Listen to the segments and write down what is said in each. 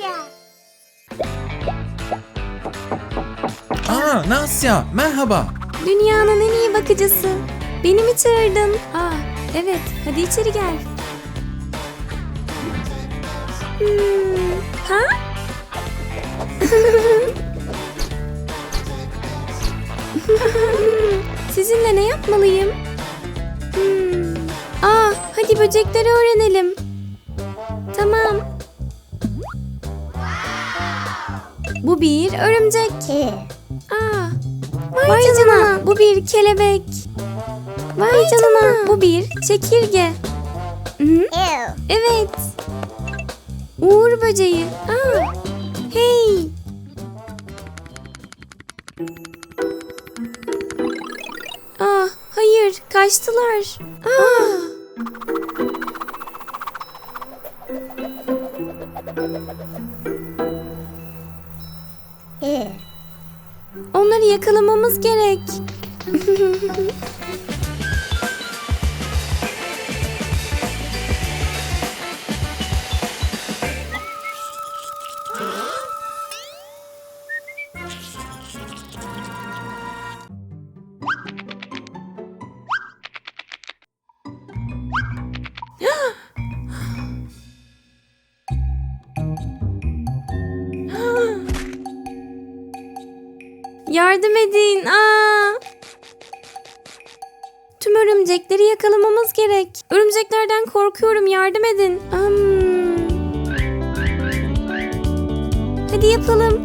amca. Aa Nasya merhaba. Dünyanın en iyi bakıcısı. Beni mi çağırdın? Aa, evet. Hadi içeri gel. Hmm, ha? Sizinle ne yapmalıyım? Hmm. Aa, hadi böcekleri öğrenelim. Bu bir örümcek. Aa, vay, canına. Bu bir kelebek. Vay, canına. Bu bir çekirge. Hı? Evet. Uğur böceği. Aa, hey. Ah, hayır, kaçtılar. Aa. Ew. Yakalamamız gerek. Yardım edin. Aa! Tüm örümcekleri yakalamamız gerek. Örümceklerden korkuyorum. Yardım edin. Am. Hadi yapalım.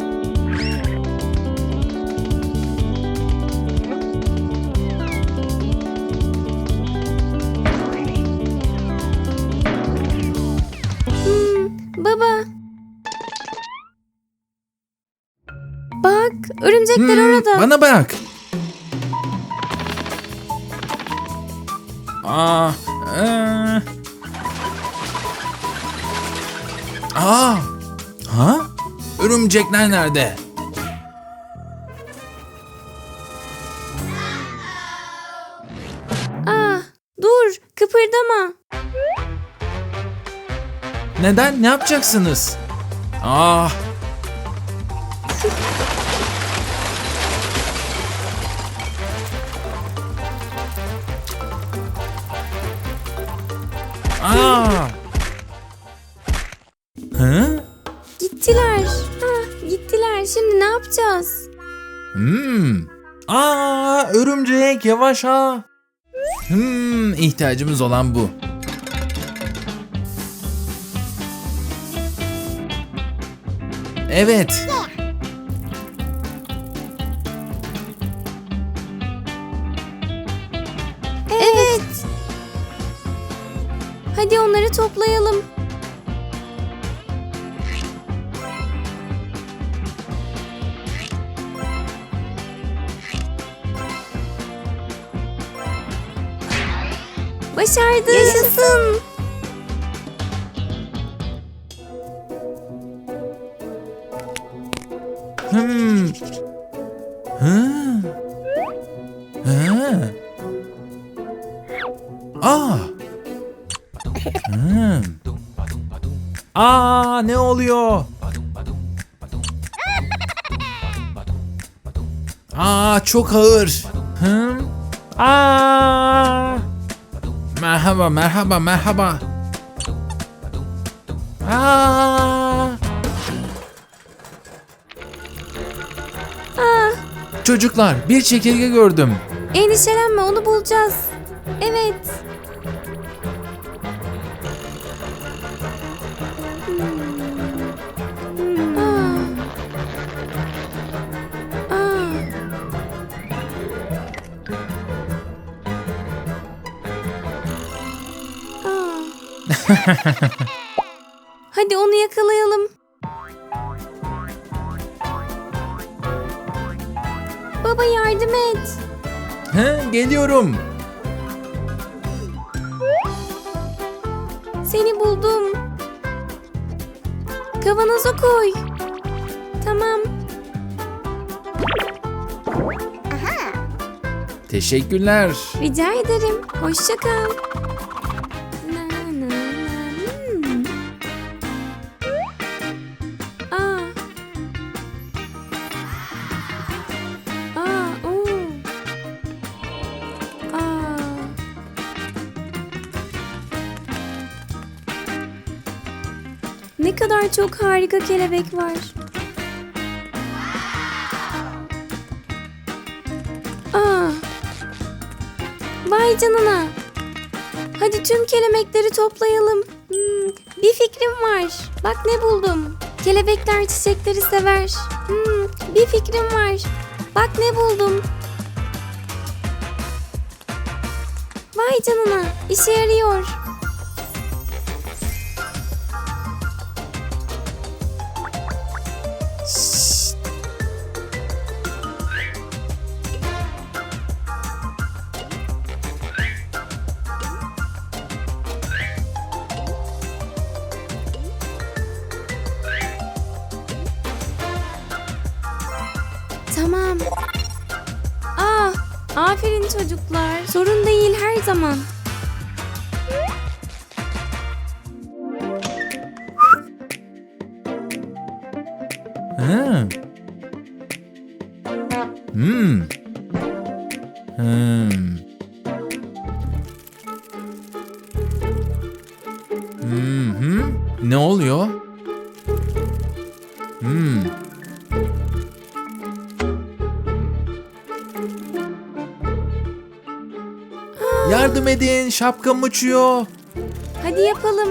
Hmm, baba. Örümcekler Hmm, orada. Bana bak. Aa. ee. Aa. Ha? Örümcekler nerede? Aa, dur, kıpırdama. Neden? Ne yapacaksınız? Aa. Aa. Hı? Gittiler. Ha, gittiler. Şimdi ne yapacağız? Hmm. Aa, örümcek yavaş ha. Hmm, ihtiyacımız olan bu. Evet. Toplayalım. Başardık. Yaşasın. Hmm. Hı. Hı. Oluyor? Aa, çok ağır. Hı? Aa. Merhaba, merhaba, merhaba. Aa. Ah, Çocuklar, bir çekirge gördüm. endişelenme onu bulacağız. Evet. Hadi onu yakalayalım. Baba yardım et. He, geliyorum. Seni buldum. Kavanoza koy. Tamam. Aha. Teşekkürler. Rica ederim. Hoşça kal. Kadar çok harika kelebek var. Aa. Vay canına. Hadi tüm kelebekleri toplayalım. Hmm, bir fikrim var. Bak ne buldum. Kelebekler çiçekleri sever. Hmm, bir fikrim var. Bak ne buldum. Vay canına. işe yarıyor. Tamam. Ah, aferin çocuklar. Sorun değil her zaman. Ha. Hmm. Hmm. Hmm. Ne oluyor? Hmm. Yardım edin, şapkam uçuyor. Hadi yapalım.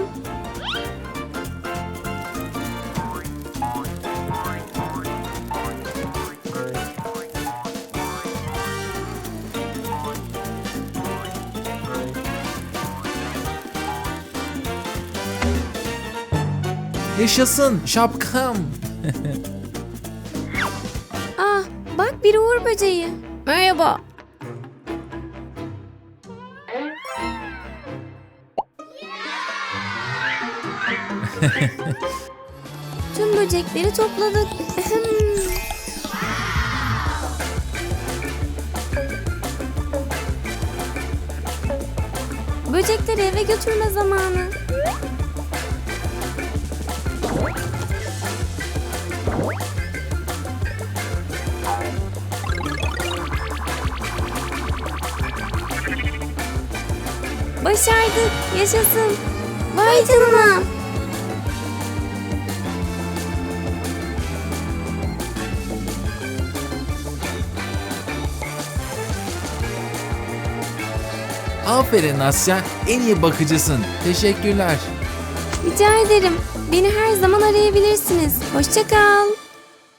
Yaşasın, şapkam. Ah, bak bir uğur böceği. Merhaba. Tüm böcekleri topladık. Böcekleri eve götürme zamanı. Başardık. Yaşasın. Vay canına. Aferin Asya, en iyi bakıcısın. Teşekkürler. Rica ederim. Beni her zaman arayabilirsiniz. Hoşça kal.